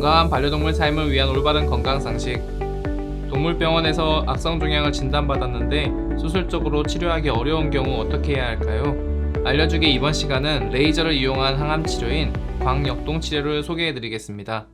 건강한 반려동물 삶을 위한 올바른 건강 상식. 동물병원에서 악성 종양을 진단받았는데 수술적으로 치료하기 어려운 경우 어떻게 해야 할까요? 알려주기 이번 시간은 레이저를 이용한 항암 치료인 광역동 치료를 소개해 드리겠습니다.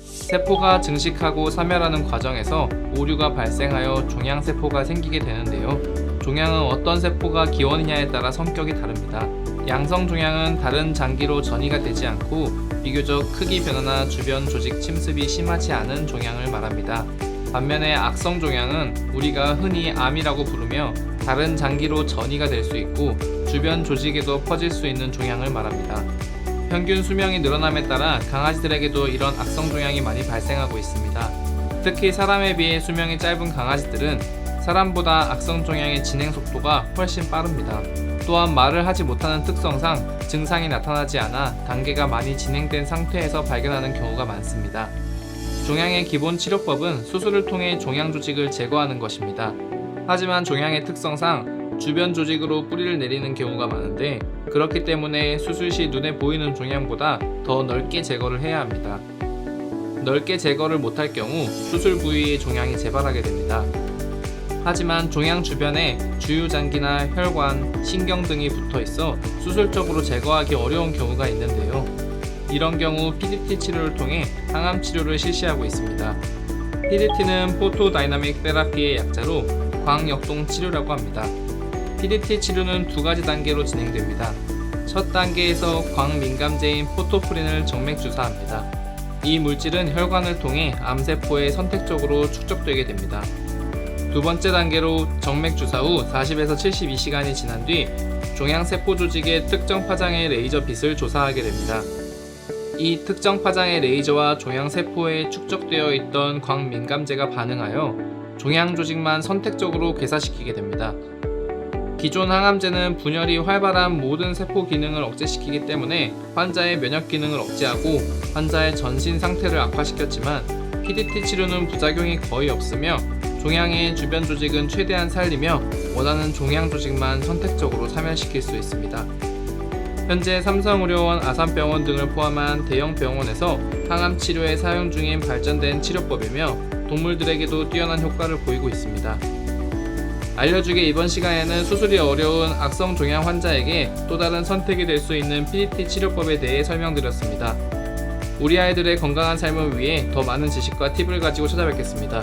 세포가 증식하고 사멸하는 과정에서 오류가 발생하여 종양세포가 생기게 되는데요. 종양은 어떤 세포가 기원이냐에 따라 성격이 다릅니다. 양성 종양은 다른 장기로 전이가 되지 않고 비교적 크기 변화나 주변 조직 침습이 심하지 않은 종양을 말합니다. 반면에 악성 종양은 우리가 흔히 암이라고 부르며 다른 장기로 전이가 될 수 있고 주변 조직에도 퍼질 수 있는 종양을 말합니다. 평균 수명이 늘어남에 따라 강아지들에게도 이런 악성 종양이 많이 발생하고 있습니다. 특히 사람에 비해 수명이 짧은 강아지들은 사람보다 악성 종양의 진행 속도가 훨씬 빠릅니다. 또한 말을 하지 못하는 특성상 증상이 나타나지 않아 단계가 많이 진행된 상태에서 발견하는 경우가 많습니다. 종양의 기본 치료법은 수술을 통해 종양 조직을 제거하는 것입니다. 하지만 종양의 특성상 주변 조직으로 뿌리를 내리는 경우가 많은데 그렇기 때문에 수술 시 눈에 보이는 종양보다 더 넓게 제거를 해야 합니다. 넓게 제거를 못할 경우 수술 부위에 종양이 재발하게 됩니다. 하지만 종양 주변에 주유장기나 혈관, 신경 등이 붙어 있어 수술적으로 제거하기 어려운 경우가 있는데요. 이런 경우 PDT 치료를 통해 항암 치료를 실시하고 있습니다. PDT는 포토 다이나믹 테라피의 약자로 광역동 치료라고 합니다. PDT 치료는 두 가지 단계로 진행됩니다. 첫 단계에서 광민감제인 포토프린을 정맥 주사합니다. 이 물질은 혈관을 통해 암세포에 선택적으로 축적되게 됩니다. 두 번째 단계로 정맥 주사 후 40에서 72시간이 지난 뒤 종양 세포 조직의 특정 파장의 레이저 빛을 조사하게 됩니다. 이 특정 파장의 레이저와 종양 세포에 축적되어 있던 광민감제가 반응하여 종양 조직만 선택적으로 괴사시키게 됩니다. 기존 항암제는 분열이 활발한 모든 세포 기능을 억제시키기 때문에 환자의 면역 기능을 억제하고 환자의 전신 상태를 악화시켰지만 PDT 치료는 부작용이 거의 없으며 종양의 주변 조직은 최대한 살리며 원하는 종양 조직만 선택적으로 사멸시킬 수 있습니다. 현재 삼성의료원, 아산병원 등을 포함한 대형 병원에서 항암 치료에 사용 중인 발전된 치료법이며 동물들에게도 뛰어난 효과를 보이고 있습니다. 알려주게 이번 시간에는 수술이 어려운 악성 종양 환자에게 또 다른 선택이 될 수 있는 PDT 치료법에 대해 설명드렸습니다. 우리 아이들의 건강한 삶을 위해 더 많은 지식과 팁을 가지고 찾아뵙겠습니다.